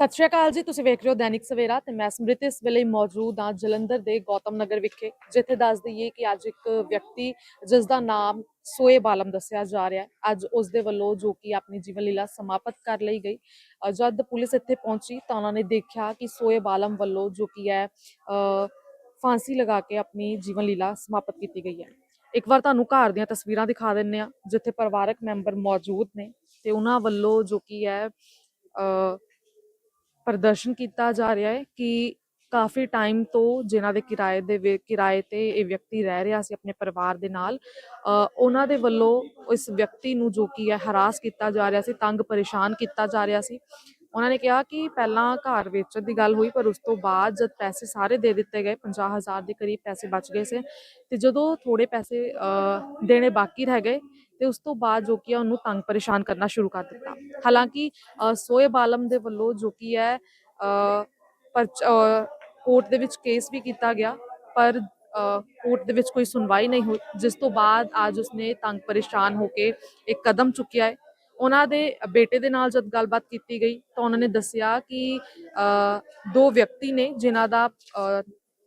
ਸਤਿ ਸ਼੍ਰੀ ਅਕਾਲ ਜੀ ਤੁਸੀਂ ਵੇਖ ਰਹੇ ਹੋ ਦੈਨਿਕ ਸਵੇਰਾ ਤੇ ਮੈਂ ਸਮ੍ਰਿਤੀ ਇਸ ਵੇਲੇ ਮੌਜੂਦ ਹਾਂ ਜਲੰਧਰ ਦੇ ਗੌਤਮ ਨਗਰ ਵਿਖੇ ਜਿੱਥੇ ਦੱਸ ਦਈਏ ਕਿ ਅੱਜ ਇੱਕ ਵਿਅਕਤੀ ਜਿਸ ਦਾ ਨਾਮ ਸੋਏਬ ਆਲਮ ਦੱਸਿਆ ਜਾ ਰਿਹਾ ਹੈ। ਅੱਜ ਉਸ ਦੇ ਵੱਲੋਂ ਜੋ ਕਿ ਆਪਣੀ ਜੀਵਨ ਲੀਲਾ ਸਮਾਪਤ ਕਰ ਲਈ ਗਈ। ਜਦ ਪੁਲਿਸ ਇੱਥੇ ਪਹੁੰਚੀ ਤਾਂ ਉਹਨਾਂ ਨੇ ਦੇਖਿਆ ਕਿ ਸੋਏਬ ਆਲਮ ਵੱਲੋਂ ਜੋ ਕਿ ਹੈ ਅ, ਫਾਂਸੀ ਲਗਾ ਕੇ ਆਪਣੀ ਜੀਵਨ ਲੀਲਾ ਸਮਾਪਤ ਕੀਤੀ ਗਈ ਹੈ। ਇੱਕ ਵਾਰ ਤੁਹਾਨੂੰ ਘਰ ਦੀਆਂ ਤਸਵੀਰਾਂ ਦਿਖਾ ਦਿੰਨੇ ਆ ਜਿੱਥੇ ਪਰਿਵਾਰਕ ਮੈਂਬਰ ਮੌਜੂਦ ਨੇ ਤੇ ਉਹਨਾਂ ਵੱਲੋਂ ਜੋ ਕਿ ਹੈ ਅ, ਪ੍ਰਦਰਸ਼ਨ ਕੀਤਾ ਜਾ ਰਿਹਾ ਹੈ ਕਿ ਕਾਫੀ ਟਾਈਮ ਤੋਂ ਜਿਨ੍ਹਾਂ ਦੇ ਕਿਰਾਏ ਦੇ ਕਿਰਾਏ ਤੇ ਇਹ ਵਿਅਕਤੀ ਰਹਿ ਰਿਹਾ ਸੀ ਆਪਣੇ ਪਰਿਵਾਰ ਦੇ ਨਾਲ ਉਹਨਾਂ ਦੇ ਵੱਲੋਂ ਇਸ ਵਿਅਕਤੀ ਨੂੰ ਜੋ ਕੀ ਹੈ ਹਰਾਸ ਕੀਤਾ ਜਾ ਰਿਹਾ ਸੀ, ਤੰਗ ਪਰੇਸ਼ਾਨ ਕੀਤਾ ਜਾ ਰਿਹਾ ਸੀ। ਉਹਨਾਂ ਨੇ ਕਿਹਾ ਕਿ ਪਹਿਲਾਂ ਘਰ ਵੇਚਣ ਦੀ ਗੱਲ ਹੋਈ, ਪਰ ਉਸ ਤੋਂ ਬਾਅਦ ਜਦ ਪੈਸੇ ਸਾਰੇ ਦੇ ਦਿੱਤੇ ਗਏ 50000 ਦੇ ਕਰੀਬ ਪੈਸੇ ਬਚ ਗਏ ਸੀ ਤੇ ਜਦੋਂ ਥੋੜੇ ਪੈਸੇ ਦੇਣੇ ਬਾਕੀ ਰਹਿ ਗਏ ਤੇ ਉਸ ਤੋਂ ਬਾਅਦ ਜੋ ਕਿ ਉਹਨੂੰ ਤੰਗ ਪਰੇਸ਼ਾਨ ਕਰਨਾ ਸ਼ੁਰੂ ਕਰ ਦਿੱਤਾ। ਹਾਲਾਂਕਿ ਅ, ਸੋਏਬ ਆਲਮ ਦੇ ਵੱਲੋਂ ਜੋ ਕੀ ਹੈ ਅ, ਕੋਰਟ ਦੇ ਵਿੱਚ ਕੇਸ ਵੀ ਕੀਤਾ ਗਿਆ ਪਰ ਕੋਰਟ ਦੇ ਵਿੱਚ ਕੋਈ ਸੁਣਵਾਈ ਨਹੀਂ ਹੋਈ ਜਿਸ ਤੋਂ ਬਾਅਦ ਅੱਜ ਉਸਨੇ ਤੰਗ ਪਰੇਸ਼ਾਨ ਹੋ ਕੇ ਇੱਕ ਕਦਮ ਚੁੱਕਿਆ ਹੈ। ਉਹਨਾਂ ਦੇ ਬੇਟੇ ਦੇ ਨਾਲ ਜਦ ਗੱਲਬਾਤ ਕੀਤੀ ਗਈ ਤਾਂ ਉਹਨਾਂ ਨੇ ਦੱਸਿਆ ਕਿ ਅ, ਦੋ ਵਿਅਕਤੀ ਨੇ ਜਿਨ੍ਹਾਂ ਦਾ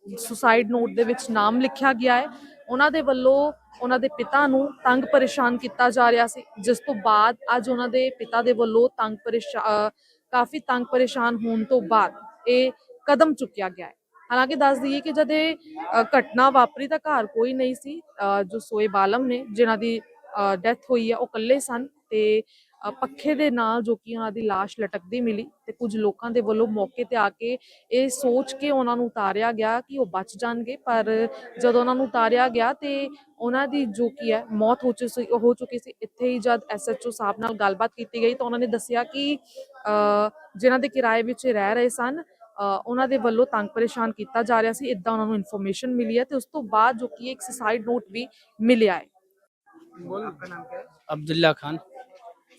ਸੁਸਾਈਡ ਨੋਟ ਦੇ ਵਿੱਚ ਨਾਮ ਲਿਖਿਆ ਗਿਆ ਹੈ ਉਹਨਾਂ ਦੇ ਵੱਲੋਂ ਉਹਨਾਂ ਦੇ ਪਿਤਾ ਨੂੰ ਤੰਗ ਪਰੇਸ਼ਾਨ ਕੀਤਾ ਜਾ ਰਿਹਾ ਸੀ। ਜਿਸ ਤੋਂ ਬਾਅਦ ਅੱਜ ਉਹਨਾਂ ਦੇ ਪਿਤਾ ਦੇ ਵੱਲੋਂ ਤੰਗ ਪਰੇਸ਼ਾਨ ਕਾਫੀ ਤੰਗ ਪਰੇਸ਼ਾਨ ਹੋਣ ਤੋਂ ਬਾਅਦ ਇਹ ਕਦਮ ਚੁੱਕਿਆ ਗਿਆ ਹੈ। ਹਾਲਾਂਕਿ ਦੱਸ ਦਈਏ ਕਿ ਜਦ ਇਹ ਘਟਨਾ ਵਾਪਰੀ ਤਾਂ ਘਰ ਕੋਈ ਨਹੀਂ ਸੀ। ਅ, ਜੋ ਸੋਏ ਬਾਲਮ ਨੇ ਜਿਨ੍ਹਾਂ ਦੀ ਡੈਥ ਹੋਈ ਹੈ ਉਹ ਇਕੱਲੇ ਸਨ ਤੇ ਪੱਖੇ ਦੇ ਨਾਲ ਜੋ ਕਿ ਉਹਨਾਂ ਦੀ লাশ ਲਟਕਦੀ ਮਿਲੀ ਤੇ ਕੁਝ ਲੋਕਾਂ ਦੇ ਵੱਲੋਂ ਮੌਕੇ ਤੇ ਆ ਕੇ ਇਹ ਸੋਚ ਕੇ ਉਹਨਾਂ ਨੂੰ ਉਤਾਰਿਆ ਗਿਆ ਕਿ ਉਹ ਬਚ ਜਾਣਗੇ। ਪਰ ਜਦੋਂ ਉਹਨਾਂ ਨੂੰ ਉਤਾਰਿਆ ਗਿਆ ਤੇ ਉਹਨਾਂ ਦੀ ਜੋ ਕੀ ਹੈ, ਮੌਤ ਹੋ ਚੁੱਕੀ ਸੀ, ਹੋ ਚੁੱਕੀ ਸੀ। ਇੱਥੇ ਹੀ ਜਦ ਐਸਐਚਓ ਸਾਹਿਬ ਨਾਲ ਗੱਲਬਾਤ ਕੀਤੀ ਗਈ ਤਾਂ ਉਹਨਾਂ ਨੇ ਦੱਸਿਆ ਕਿ ਜਿਨ੍ਹਾਂ ਦੇ ਕਿਰਾਏ ਵਿੱਚ ਰਹਿ ਰਹੇ ਸਨ ਉਹਨਾਂ ਦੇ ਵੱਲੋਂ ਤੰਗ ਪਰੇਸ਼ਾਨ ਕੀਤਾ ਜਾ ਰਿਹਾ ਸੀ। ਇਦਾਂ ਉਹਨਾਂ ਨੂੰ ਇਨਫੋਰਮੇਸ਼ਨ ਮਿਲੀ ਹੈ ਤੇ ਉਸ ਤੋਂ ਬਾਅਦ ਜੋ ਕਿ ਇੱਕ ਸੁਸਾਈਡ ਨੋਟ ਵੀ ਮਿਲਿਆ ਹੈ। ਅਬਦੁੱਲਾ ਖਾਨ।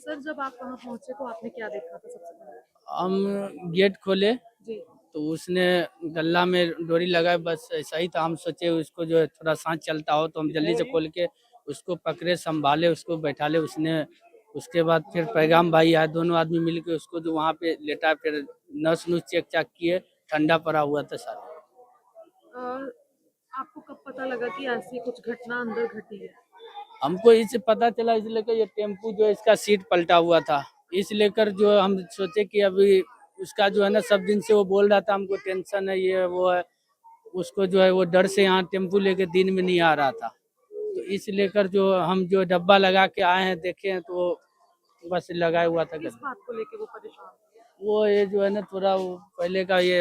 सर जब आप वहाँ पहुँचे तो आपने क्या देखा था सबसे पहले? हम गेट खोले जी। तो उसने गल्ला में डोरी लगाए बस ऐसा ही था। हम सोचे उसको जो है थोड़ा सांस चलता हो तो हम जल्दी से खोल के उसको पकड़े संभाले उसको बैठा ले। उसने उसके बाद फिर पैगाम भाई आए दोनों आदमी मिल के उसको जो वहाँ पे लेटा फिर नस नुस चेक चाक किए ठंडा पड़ा हुआ था सारा। आपको कब पता लगा कि ऐसी कुछ घटना अंदर घटी है? हमको इससे पता चला इस लेकर ये टेंपू जो है इसका सीट पलटा हुआ था। इस लेकर जो हम सोचे कि अभी उसका जो है ना सब दिन से वो बोल रहा था हमको टेंशन है ये वो है। उसको जो है वो डर से यहाँ टेंपू लेके दिन में नहीं आ रहा था। तो इस लेकर जो हम जो डब्बा लगा के आए हैं देखे हैं तो बस लगाया हुआ था किस बात को लेके वो परेशान वो ये जो है ना थोड़ा वो पहले का ये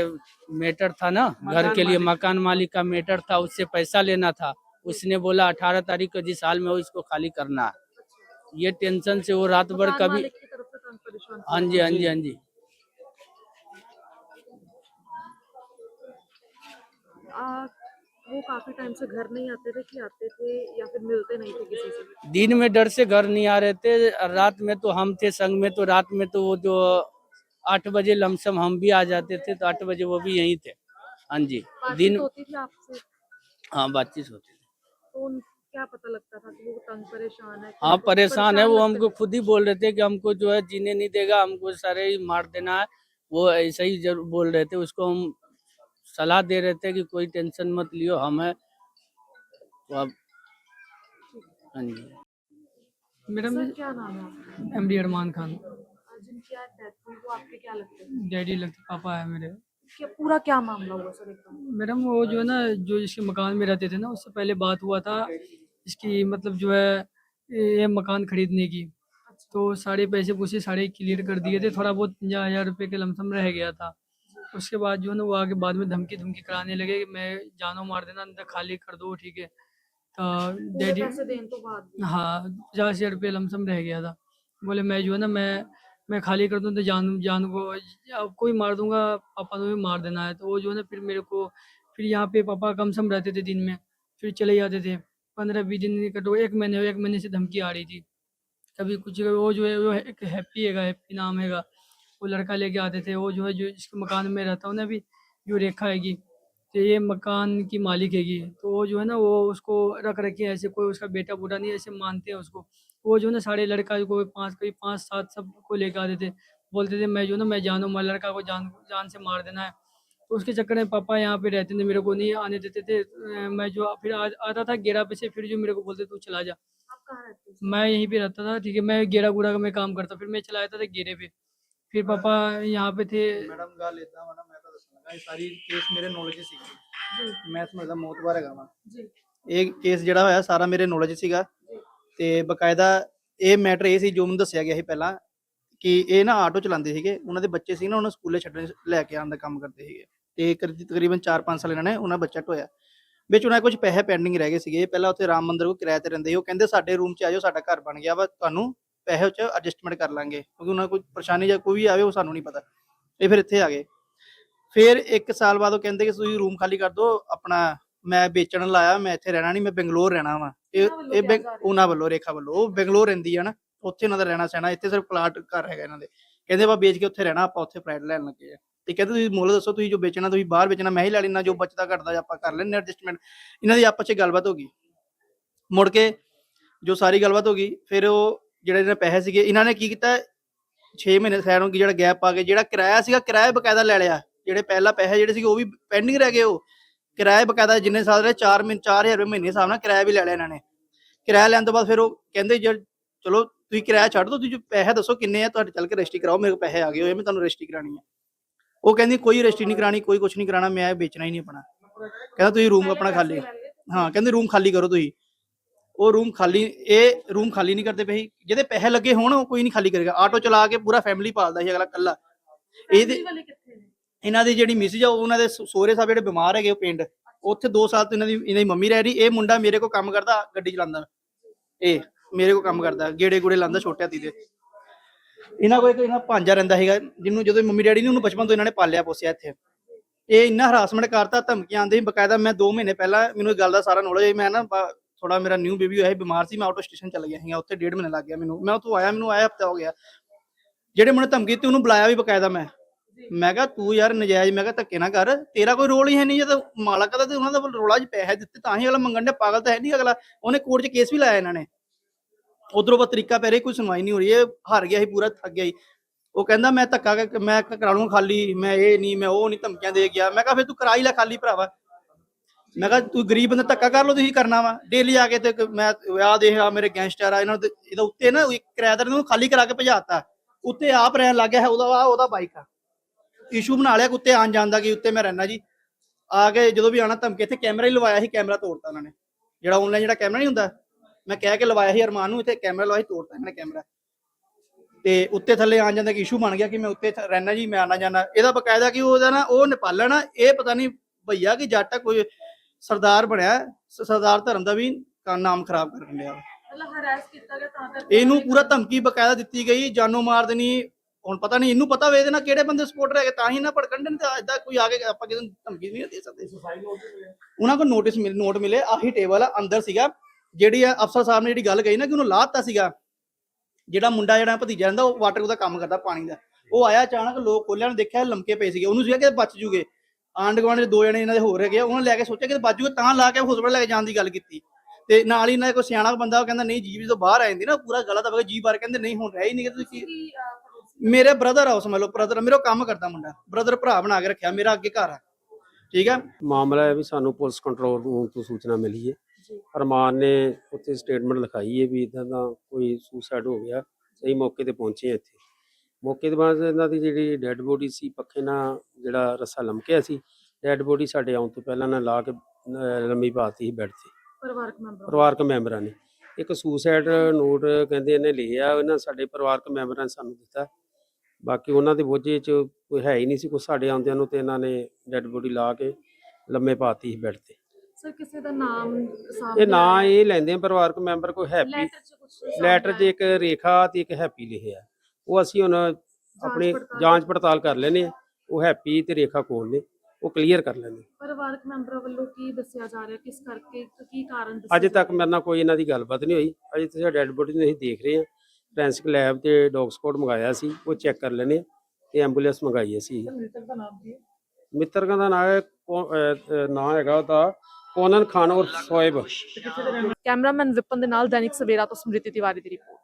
मेटर था ना घर के लिए मकान मालिक का मेटर था उससे पैसा लेना था। उसने बोला अठारह तारीख को जिस हाल में हो इसको खाली करना है। ये टेंशन से वो रात भर कभी थे। हाँ जी हाँ जी हाँ जी। वो काफ़ी टाइम से घर नहीं आते थे कि आते थे या फिर मिलते नहीं थे किसी से? दिन में डर से घर नहीं आ रहे थे रात में तो हम थे संग में तो रात में तो वो जो आठ बजे लमसम हम भी आ जाते थे तो आठ बजे वो भी यहीं थे। हाँ जी दिन होती थी आपसे? हाँ बातचीत होती थी। तो क्या पता लगता था कि वो तंग परेशान है हाँ परेशान है वो हमको खुद ही बोल रहे थे कि हमको जो है जीने नहीं देगा हमको सारे ही मार देना है। वो ऐसा ही ज़रूर बोल रहे थे उसको हम सलाह दे रहे थे कि कोई टेंशन मत लियो हम है। तो अब हाँ जी। मैडम क्या नाम है आपका? M D Arman Khan. जिनकी आज डेथ हुई वो आपके क्या लगते हैं? डैडी लगते पापा है मेरे। क्या पूरा क्या मामला हुआ सर एकदम? मैडम वो जो है ना जो इसके मकान में रहते थे ना उससे पहले बात हुआ था इसकी मतलब जो है ये मकान खरीदने की। तो सारे पैसे पूसे सारे क्लियर कर दिए थे थोड़ा बहुत पंजा हज़ार रुपये के लमसम रह गया था। उसके बाद जो है ना वो आगे बाद में धमकी धमकी कराने लगे कि मैं जानो मार देना अंदर खाली कर दो ठीक है। तो डैडी बाद? भी। हाँ पचास हज़ार रुपये लमसम रह गया था। बोले मैं जो है ना मैं मैं खाली कर दूँ तो जान जान को अब कोई मार दूँगा, पापा को भी मार देना है। तो वो जो है ना, फिर मेरे को, फिर यहाँ पे पापा कम सम रहते थे दिन में, फिर चले जाते थे। पंद्रह बीस दिन कटो, एक महीने एक महीने से धमकी आ रही थी। कभी कुछ वो जो है, वो एक हैप्पी हैगा, हैप्पी नाम हैगा। वो लड़का लेके आते थे, वो जो है, जो जिसके मकान में रहता हूँ ना अभी, जो रेखा हैगी तो ये मकान की मालिक हैगी। तो वो जो है ना, वो उसको रख रखी है, ऐसे कोई उसका बेटा बूटा नहीं ऐसे मानते हैं उसको। वो जो है ना सारे लड़का को पाँच करीब पाँच सात सब को लेके आते थे बोलते थे मैं जो ना मैं जानू मैं लड़का को जान जान से मार देना है तो उसके चक्कर में पापा यहाँ पे रहते थे मेरे को नहीं आने देते थे अ, मैं जो फिर आ, आता था गेड़ा पे से फिर जो मेरे को बोलते तू चला जा आप कहाँ रहते थे मैं यहीं पे रहता था ठीक है मैं गेड़ा गुड़ा का मैं काम करता फिर मैं चला जाता था गेड़े पे फिर पापा यहाँ पे थे ਮੈਡਮ ਗੱਲ ਇਦਾਂ ਵਾ ਨਾ ਮੈਂ ਤਾਂ ਦੱਸਣ ਲੱਗਾ ਇਹ ਸਾਰੀ ਕੇਸ ਮੇਰੇ ਨੌਲੇਜ ਸੀ ਜੀ ਮੈਂ ਸਮਝਦਾ ਮੌਤਬਾਰ ਹੈਗਾ ਵਾ ਜੀ ਇਹ ਕੇਸ ਜਿਹੜਾ ਹੋਇਆ ਸਾਰਾ ਮੇਰੇ ਨੌਲੇਜ ਸੀਗਾ ਤੇ ਬਕਾਇਦਾ ਇਹ ਮੈਟਰ ਇਹ ਸੀ ਜੋ ਮੈਨੂੰ ਦੱਸਿਆ ਗਿਆ ਸੀ ਪਹਿਲਾਂ ਕਿ ਇਹ ਨਾ ਆਟੋ ਚਲਾਉਂਦੇ ਸੀਗੇ, ਉਹਨਾਂ ਦੇ ਬੱਚੇ ਸੀ ਨਾ, ਉਹਨਾਂ ਨੂੰ ਸਕੂਲੇ ਛੱਡਣ ਲੈ ਕੇ ਆਉਣ ਦਾ ਕੰਮ ਕਰਦੇ ਸੀਗੇ। ਤੇ ਕਰ- ਤਕਰੀਬਨ 4-5 ਸਾਲ ਇਹਨਾਂ ਨੇ ਉਹਨਾਂ ਬੱਚਾ ਢੋਇਆ। ਵਿੱਚ ਉਹਨਾਂ ਦੇ ਕੁਝ ਪੈਸੇ ਪੈਂਡਿੰਗ ਰਹਿ ਗਏ ਸੀਗੇ। ਪਹਿਲਾਂ ਉੱਥੇ ਰਾਮ ਮੰਦਿਰ ਕੋ ਕਿਰਾਏ ਤੇ ਰਹਿੰਦੇ ਸੀ। ਉਹ ਕਹਿੰਦੇ, ਸਾਡੇ ਰੂਮ 'ਚ ਆ ਜਾਓ, ਸਾਡਾ ਘਰ ਬਣ ਗਿਆ ਵਾ, ਤੁਹਾਨੂੰ ਪੈਸੇ ਚ ਐਡਜਸਟਮੈਂਟ ਕਰ ਲਾਂਗੇ। ਕਿਉਂਕਿ ਉਹਨਾਂ ਕੋਈ ਪਰੇਸ਼ਾਨੀ ਜਾਂ ਕੋਈ ਵੀ ਆਵੇ, ਉਹ ਸਾਨੂੰ ਨਹੀਂ ਪਤਾ। ਇਹ ਫਿਰ ਇੱਥੇ ਆ ਗਏ। ਫਿਰ 1 ਸਾਲ ਬਾਅਦ ਉਹ ਕਹਿੰਦੇ ਕਿ ਤੁਸੀਂ ਰੂਮ ਖਾਲੀ ਕਰ ਦਿਓ, ਆਪਣਾ ਮੈਂ ਵੇਚਣ ਲਾਇਆ, ਮੈਂ ਇੱਥੇ ਰਹਿਣਾ ਨਹੀਂ, ਮੈਂ ਬੰਗਲੌਰ ਰਹਿਣਾ ਵਾ। ਇਹ ਇਹ ਰਿਹਾ। ਉਹਨਾਂ ਵੱਲੋਂ ਰੇਖਾ ਵੱਲੋਂ ਉਹ ਬੰਗਲੌਰ ਰਹਿੰਦੀ ਆ ਨਾ ਉੱਥੇ ਉਹਨਾਂ ਦਾ ਰਹਿਣਾ ਸਹਿਣਾ ਇੱਥੇ ਸਿਰਫ ਪਲਾਟ ਘਰ ਹੈਗਾ ਇਹਨਾਂ ਦੇ। ਕਹਿੰਦੇ ਆਪਾਂ ਵੇਚ ਕੇ ਉੱਥੇ ਰਹਿਣਾ ਆਪਾਂ ਉੱਥੇ ਫਲੈਟ ਲੈਣ ਲੱਗੇ ਆ। ਤੇ ਕਹਿੰਦੇ ਤੁਸੀਂ ਮੁੱਲ ਦੱਸੋ ਤੁਸੀਂ ਜੋ ਵੇਚਣਾ ਤੁਸੀਂ ਬਾਹਰ ਵੇਚਣਾ ਮੈਂ ਹੀ ਲੈ ਲੈਣਾ ਜੋ ਬਚਦਾ ਘਟਦਾ ਆਪਾਂ ਕਰ ਲੈਣੇ ਐਡਜਸਟਮੈਂਟ ਇਹਨਾਂ ਦੀ ਆਪਸ 'ਚ ਗੱਲਬਾਤ ਹੋ ਗਈ। ਮੁੜ ਕੇ ਜੋ ਸਾਰੀ ਗੱਲਬਾਤ ਹੋ ਗਈ ਫਿਰ ਉਹ ਜਿਹੜੇ ਇਹਨਾਂ ਪੈਸੇ ਸੀਗੇ ਇਹਨਾਂ ਨੇ ਕੀ ਕੀਤਾ? 6 ਮਹੀਨੇ ਖੈਰ ਨੂੰ ਜਿਹੜਾ ਗੈਪ ਪਾ ਕੇ ਜਿਹੜਾ ਕਿਰਾਇਆ ਸੀਗਾ ਕਿਰਾਇਆ ਬਕਾਇਦਾ ਲੈ ਲਿਆ। ਜਿਹੜੇ ਪਹਿਲਾਂ ਪੈਸੇ ਜਿਹੜੇ ਸੀਗੇ ਉਹ ਵੀ ਪੈਂਡਿੰਗ ਰਹਿ ਗਏ ਉਹ। ਕਿਰਾਇਆ ਬਕਾਇਦਾ ਜਿੰਨੇ ਸਾਲ ਰਹੇ 4 ਮਹੀਨੇ 4000 ਰੁਪਏ ਮਹੀਨੇ ਹਿਸਾਬ ਨਾਲ ਕਿਰਾਇਆ ਵੀ ਲੈ ਲਿਆ ਇਹਨਾਂ ਨੇ। ਕਿਰਾਇਆ ਲੈਣ ਤੋਂ ਬਾਅਦ ਫਿਰ ਉਹ ਕਹਿੰਦੇ ਜੇ ਚਲੋ ਤੁਸੀਂ ਕਿਰਾਇਆ ਛੱਡ ਦਿਓ ਤੁਸੀਂ ਪੈਸੇ ਦੱਸੋ ਕਿੰਨੇ ਆ ਤੁਹਾਡੇ ਚੱਲ ਕੇ ਰਜਿਸਟਰੀ ਕਰਾਓ ਮੇਰੇ ਕੋਲ ਪੈਸੇ ਆ ਗਏ ਹੋਏ ਮੈਂ ਤੁਹਾਨੂੰ ਰਜਿਸਟਰੀ ਕਰਾਣੀ ਹੈ ਉਹ ਕਹਿੰਦੀ ਕੋਈ ਰਜਿਸਟਰੀ ਨਹੀਂ ਕਰਾਣੀ ਕੋਈ ਕੁਝ ਨਹੀਂ ਕਰਾਣਾ ਮੈਂ ਵੇਚਣਾ ਹੀ ਨਹੀਂ ਆਪਣਾ। ਕਹਿੰਦਾ ਤੁਸੀਂ ਰੂਮ ਆਪਣਾ ਖਾਲੀ ਹਾਂ ਕਹਿੰਦੇ ਰੂਮ ਖਾਲੀ ਕਰੋ ਤੁਸੀਂ। ਉਹ ਰੂਮ ਖਾਲੀ ਇਹ ਰੂਮ ਖਾਲੀ ਨਹੀਂ ਕਰਦੇ ਪਏ। ਜਿਹਦੇ ਪੈਸੇ ਲੱਗੇ ਹੋਣ ਉਹ ਕੋਈ ਨਹੀਂ ਖਾਲੀ ਕਰੇਗਾ। ਆਟੋ ਚਲਾ ਕੇ ਪੂਰਾ ਫੈਮਿਲੀ ਪਾਲਦਾ ਸੀ ਅਗਲਾ ਕੱਲਾ ਇਹਦੇ ਇਹਨਾਂ ਦੀ ਜਿਹੜੀ ਮਿਸਿਸ ਆ, ਉਹਨਾਂ ਦੇ ਸੋਹਰੇ ਸਾਹਿਬ ਜਿਹੜੇ ਬਿਮਾਰ ਹੈਗੇ ਉਹ ਪਿੰਡ, ਉੱਥੇ 2 ਸਾਲ ਤੋਂ ਇਹਨਾਂ ਦੀ ਇਹਨਾਂ ਦੀ ਮੰਮੀ ਰਹਿ ਰਹੀ, ਇਹ ਮੁੰਡਾ ਮੇਰੇ ਕੋਲ ਕੰਮ ਕਰਦਾ, ਗੱਡੀ ਚਲਾਉਂਦਾ। ਇਹ ਮੇਰੇ ਕੋਲ ਕੰਮ ਕਰਦਾ, ਗੇੜੇ ਗੂੜੇ ਲਾਉਂਦਾ ਛੋਟਿਆ ਤੀ ਦੇ। ਇਹਨਾਂ ਕੋਲ ਇੱਕ ਇਹਨਾਂ ਭਾਂਜਾ ਰਹਿੰਦਾ ਹੈਗਾ ਜਿਹਨੂੰ ਜਦੋਂ ਮੰਮੀ ਡੈਡੀ ਨੇ ਉਹਨੂੰ ਬਚਪਨ ਤੋਂ ਇਹਨਾਂ ਨੇ ਪਾਲਿਆ ਪੋਸਿਆ ਇੱਥੇ। ਇਹ ਇੰਨਾ ਹਰਾਸਮੈਂਟ ਕਰਤਾ, ਧਮਕੀਆਂ ਆਉਂਦੇ ਬਕਾਇਦਾ ਮੈਂ 2 ਮਹੀਨੇ ਪਹਿਲਾਂ ਮੈਨੂੰ ਇਹ ਗੱਲ ਦਾ ਸਾਰਾ ਨੌਲੇਜ ਹੈ ਮੈਂ ਨਾ ਥੋੜਾ ਮੇਰਾ ਨਿਊ ਬੇਬੀ ਹੋਇਆ ਸੀ, ਬਿਮਾਰ ਸੀ, ਮੈਂ ਆਟੋ ਸਟੇਸ਼ਨ ਚਲਾ ਗਿਆ ਸੀਗਾ, ਉੱਥੇ ਡੇਢ ਮਹੀਨੇ ਲੱਗ ਗਿਆ ਮੈਨੂੰ। ਮੈਂ ਉੱਥੋਂ ਆਇਆ, ਮੈਨੂੰ ਆਇਆ ਹਫਤਾ ਹੋ ਗਿਆ। ਜਿਹੜੇ ਮੈਨੂੰ ਧਮਕੀ ਤੇ ਉਹਨੂੰ ਬੁਲਾਇਆ ਵੀ ਬਕਾਇਦਾ ਮੈਂ। ਮੈਂ ਕਿਹਾ ਤੂੰ ਯਾਰ ਨਜਾਇਜ਼, ਮੈਂ ਕਿਹਾ ਧੱਕੇ ਨਾ ਕਰ। ਤੇਰਾ ਕੋਈ ਰੋਲ ਹੀ ਹੈ ਨਹੀਂ ਜਦੋਂ ਮਾਲਕ ਦਾ ਤੇ ਉਹਨਾਂ ਦਾ ਰੋਲਾ 'ਚ ਪੈਸੇ ਦਿੱਤੇ ਤਾਂ ਹੀ ਅਗਲਾ ਮੰਗਣ ਦੇ ਪਾਗਲ ਤਾਂ ਹੈ ਨਹੀਂ ਅਗਲਾ। ਉਹਨੇ ਕੋਰਟ 'ਚ ਕੇਸ ਵੀ ਲਾਇਆ ਇਹਨਾਂ ਨੇ। ਉਧਰੋਂ ਬਸ ਤਰੀਕਾ ਪੈ ਰਿਹਾ, ਕੋਈ ਸੁਣਵਾਈ ਨਹੀਂ ਹੋ ਰਹੀ, ਇਹ ਹਾਰ ਗਿਆ ਸੀ, ਪੂਰਾ ਥੱਕ ਗਿਆ ਸੀ। ਉਹ ਕਹਿੰਦਾ, ਮੈਂ ਧੱਕਾ ਕਰ- ਮੈਂ ਕਰਾ ਲੂੰਗਾ ਖਾਲੀ, ਮੈਂ ਇਹ ਨਹੀਂ, ਮੈਂ ਉਹ ਨਹੀਂ, ਧਮਕੀਆਂ ਦੇ ਗਿਆ। ਮੈਂ ਕਿਹਾ, ਫਿਰ ਤੂੰ ਕਰਾ ਹੀ ਲੈ ਖਾਲੀ ਭਰਾਵਾ। ਮੈਂ ਕਿਹਾ, ਤੂੰ ਗਰੀਬ ਬੰਦਾ ਧੱਕਾ ਕਰ ਲੋ ਤੁਸੀਂ ਕਰਨਾ ਵਾ। ਡੇਲੀ ਆ ਕੇ ਤੇ ਮੈਂ ਆ ਦੇਖ, ਆ ਮੇਰੇ ਗੈਂਗਸਟਰ ਆ, ਇਹਨਾਂ ਨੂੰ ਇਹਦਾ ਉੱਤੇ ਨਾ, ਇੱਕ ਕਿਰਾਏਦਾਰ ਨੂੰ ਖਾਲੀ ਕਰਾ ਕੇ ਭਜਾਤਾ ਉੱਤੇ ਆਪ ਰਹਿਣ ਲੱਗ ਗਿਆ ਹੈ ਉਹਦਾ ਆ ਉਹਦਾ ਬਾਈਕ ਆ। ਇਸ਼ੂ ਬਣਾ ਲਿਆ ਕਿ ਉੱਤੇ ਆਣ ਜਾਣ ਦਾ ਕਿ ਉੱਤੇ ਮੈਂ ਰਹਿਣਾ ਜੀ। ਆ ਕੇ ਜਦੋਂ ਵੀ ਆਣਾ ਧਮਕੇ ਇੱਥੇ ਕੈਮਰਾ ਹੀ ਲਵਾਇਆ ਸੀ ਕੈਮਰਾ ਤੋੜਤਾ ਉਹਨਾਂ ਨੇ। ਜਿਹੜਾ ਆਨਲਾਈਨ ਜਿਹੜਾ ਕੈਮਰਾ ਨਹੀਂ ਹੁੰਦਾ ਮੈਂ ਕਹਿ ਕੇ ਲਵਾਇਆ ਸੀ ਅਰਮਾਨ ਨੂੰ ਇੱਥੇ ਕੈਮਰਾ ਲਵਾਇਆ ਸੀ, ਤੋੜਤਾ ਇਹਨਾਂ ਨੇ ਕੈਮਰਾ। ਤੇ ਉੱਤੇ ਥੱਲੇ ਆਣ ਜਾਂਦਾ ਕਿ ਇਸ਼ੂ ਬਣ ਗਿਆ ਕਿ ਮੈਂ ਉੱਤੇ ਰਹਿਣਾ ਜੀ ਮੈਂ ਆਣਾ ਜਾਣਾ। ਇਹਦਾ ਬਕਾਇਦਾ ਕਿ ਉਹਦਾ ਨਾ ਉਹ ਨੇਪਾਲਣ ਆ ਇਹ ਪਤਾ ਨਹੀਂ ਭਈਆ ਕਿ ਜੱਟ ਕੋਈ ਸਰਦਾਰ ਬਣਿਆ ਸਰਦਾਰ ਧਰਮ ਦਾ ਵੀ ਨਾਮ ਖਰਾਬ ਕਰਨ ਲਿਆ ਮਤਲਬ ਹਰਾਸ ਕੀਤਾ ਗਿਆ ਤਾਂ ਕਰਕੇ ਇਹਨੂੰ ਪੂਰਾ ਧਮਕੀ ਬਕਾਇਦਾ ਦਿੱਤੀ ਗਈ ਜਾਨੋਂ ਮਾਰ ਦੇਣੀ ਹੁਣ ਪਤਾ ਨਹੀਂ ਇਹਨੂੰ ਪਤਾ ਵੇ ਇਹਦੇ ਨਾਲ ਕਿਹੜੇ ਬੰਦੇ ਸਪੋਰਟਰ ਹੈਗੇ ਤਾਂ ਹੀ ਨਾ ਭੜਕਣ ਦੇ ਤਾਂ ਏਦਾਂ ਕੋਈ ਆ ਕੇ ਆਪਾਂ ਕਿਸੇ ਨੂੰ ਧਮਕੀ ਨਹੀਂ ਦੇ ਸਕਦੇ। ਉਹਨਾਂ ਕੋਲ ਨੋਟਿਸ ਮਿਲ ਨੋਟ ਮਿਲੇ ਆਹੀ ਟੇਬਲ ਆ ਅੰਦਰ ਸੀਗਾ ਜਿਹੜੀ ਆ ਅਫਸਰ ਸਾਹਿਬ ਨੇ ਜਿਹੜੀ ਗੱਲ ਕਹੀ ਨਾ ਕਿ ਉਹਨੂੰ ਲਾਤਾ ਸੀਗਾ ਜਿਹੜਾ ਮੁੰਡਾ ਜਿਹੜਾ ਭਤੀਜਾ ਰਹਿੰਦਾ ਉਹ ਵਾਟਰ ਦਾ ਕੰਮ ਕਰਦਾ ਪਾਣੀ ਦਾ। ਉਹ ਆਇਆ ਅਚਾਨਕ ਲੋਕ ਖੋਲਿਆ ਨੇ ਦੇਖਿਆ ਲੰਮਕੇ ਪਏ ਸੀਗੇ ਉਹਨੂੰ ਸੀਗਾ ਕਿ ਬਚ ਜੂਗੇ। ਆਂਡ ਗੁਆਂਢ ਦੇ ਦੋ ਜਣੇ ਇਹਨਾਂ ਦੇ ਹੋਰ ਹੈਗੇ ਉਹਨਾਂ ਲੈ ਕੇ ਸੋਚਿਆ ਕਿ ਬਚ ਜੂਗੇ ਤਾਂ ਲਾ ਕੇ ਹਸਪਤਾਲ ਲੈ ਕੇ ਜਾਣ ਦੀ ਗੱਲ ਕੀਤੀ। ਤੇ ਨਾਲ ਹੀ ਇਹਨਾਂ ਕੋਈ ਸਿਆਣਾ ਬੰਦਾ ਉਹ ਕਹਿੰਦਾ ਨਹੀਂ ਜੀਵ ਤੋਂ ਬਾਹਰ ਆ ਜਾਂਦੀ ਨਾ ਪੂਰਾ ਗਲਤ ਹੋਵੇਗਾ ਜੀ ਬਾਰ ਕਹਿੰਦੇ ਨਹੀਂ ਹੁਣ ਰਹਿ ਹੀ ਨਹੀਂ ਤੁਸੀਂ। ਕੀ ਕੀ ਪੜੋਸੀ ਮੇਰੇ ਬ੍ਰਦਰ ਆ ਉਸ ਮਤਲਬ ਬ੍ਰਦਰ ਮੇਰਾ ਕੰਮ ਕਰਦਾ ਮੁੰਡਾ। ਬ੍ਰਦਰ ਭਰਾ ਬਣਾ ਕੇ ਰੱਖਿਆ ਮੇਰਾ ਅੱਗੇ ਘਰ ਆ। ਠੀਕ ਆ? ਮਾਮਲਾ ਹੈ ਵੀ ਸਾਨੂੰ ਪੁਲਿਸ ਕੰਟਰੋਲ ਰੂਮ ਤੋਂ ਸੂਚਨਾ ਮਿਲੀ ਹੈ। ਅਰਮਾਨ ਨੇ ਉੱਥੇ ਸਟੇਟਮੈਂਟ ਲਿਖਾਈ ਹੈ ਵੀ ਇਦਾਂ ਦਾ ਕੋਈ ਸੁਸਾਈਡ ਹੋ ਗਿਆ ਸਹੀ ਮੌਕੇ ਤੇ ਪਹੁੰਚੇ ਹਾਂ ਇੱਥੇ। ਮੌਕੇ ਦੇ ਬਾਅਦ ਇਹਨਾਂ ਦੀ ਜਿਹੜੀ ਡੈੱਡ ਬੋਡੀ ਸੀ ਪੱਖੇ ਨਾਲ ਜਿਹੜਾ ਰੱਸਾ ਲਮਕਿਆ ਸੀ ਡੈੱਡ ਬੋਡੀ ਸਾਡੇ ਆਉਣ ਤੋਂ ਪਹਿਲਾਂ ਨਾ ਲਾ ਕੇ ਲੰਮੀ ਪਾਤੀ ਸੀ ਬੈੱਡ ਤੇ। ਪਰਿਵਾਰਕ ਮੈਂਬਰ ਪਰਿਵਾਰਕ ਮੈਂਬਰਾਂ ਨੇ। ਇੱਕ ਸੁਸਾਈਡ ਨੋਟ ਕਹਿੰਦੇ ਇਹਨੇ ਲਿਖਿਆ ਇਹਨਾਂ ਸਾਡੇ ਪਰਿਵਾਰਕ ਮੈਂਬਰਾਂ ਨੇ ਸਾਨੂੰ ਦਿੱਤਾ। ਬਾਕੀ ਉਹਨਾਂ ਦੇ ਬੋਝੇ 'ਚ ਕੋਈ ਹੈ ਹੀ ਨਹੀਂ ਸੀ ਕੋਈ ਸਾਡੇ ਆਉਂਦਿਆਂ ਨੂੰ ਤੇ ਇਹਨਾਂ ਨੇ ਡੈੱਡ ਬੋਡੀ ਲਾ ਕੇ ਲੰਮੇ ਪਾਤੀ ਸੀ ਬੈੱਡ ਤੇ। ਸਰ ਕਿਸੇ ਦਾ ਨਾਮ ਇਹ ਨਾਂ ਇਹ ਲੈਂਦੇ ਆ ਪਰਿਵਾਰਕ ਮੈਂਬਰ ਕੋਈ ਹੈਪੀ ਲੈਟਰ ਚ ਇੱਕ ਰੇਖਾ ਤੇ ਇੱਕ ਹੈਪੀ ਲਿਖਿਆ। ਉਹ ਅਸੀਂ ਹੁਣ ਆਪਣੀ ਜਾਂਚ ਪੜਤਾਲ ਕਰ ਲੈਨੇ ਆ। ਉਹ ਹੈਪੀ ਤੇ ਰੇਖਾ ਕੋਲ ਨੇ ਉਹ ਕਲੀਅਰ ਕਰ ਲੈਣੇ ਪਰਿਵਾਰਕ ਮੈਂਬਰਾਂ ਵੱਲੋਂ ਕੀ ਦੱਸਿਆ ਜਾ ਰਿਹਾ ਕਿਸ ਕਰਕੇ ਕੀ ਕਾਰਨ ਅਜੇ ਤੱਕ ਮੇਰੇ ਨਾਲ ਕੋਈ ਇਹਨਾਂ ਦੀ ਗੱਲਬਾਤ ਨਹੀਂ ਹੋਈ। ਅਜੇ ਤੁਸੀਂ ਡੈੱਡ ਬੋਡੀ ਨੂੰ ਅਸੀਂ ਦੇਖ ਰਹੇ ਹਾਂ ਫੋਰੈਂਸਿਕ ਲੈਬ ਤੇ ਡੌਗ ਸਪੌਟ ਮੰਗਾਇਆ ਸੀ ਉਹ ਚੈੱਕ ਕਰ ਲੈਣੇ ਤੇ ਐਂਬੂਲੈਂਸ ਮੰਗਾਈ ਅਸੀਂ ਮ੍ਰਿਤਕ ਦਾ ਨਾਮ ਕੀ ਹੈ? ਮਿੱਤਰ ਦਾ ਨਾਮ ਹੈ ਕੋ- ਅਹ, ਅਹ, ਨਾਂ ਹੈਗਾ ਉਹਦਾ ਕੋਨਨ ਖਾਨ ਔਰ ਸੋਇਬ। ਕੈਮਰਾਮੈਨ ਵਿਪਨ ਦੇ ਨਾਲ ਦੈਨਿਕ ਸਵੇਰਾ ਤੋਂ ਸਮ੍ਰਿਤੀ ਤਿਵਾਰੀ ਦੀ ਰਿਪੋਰਟ।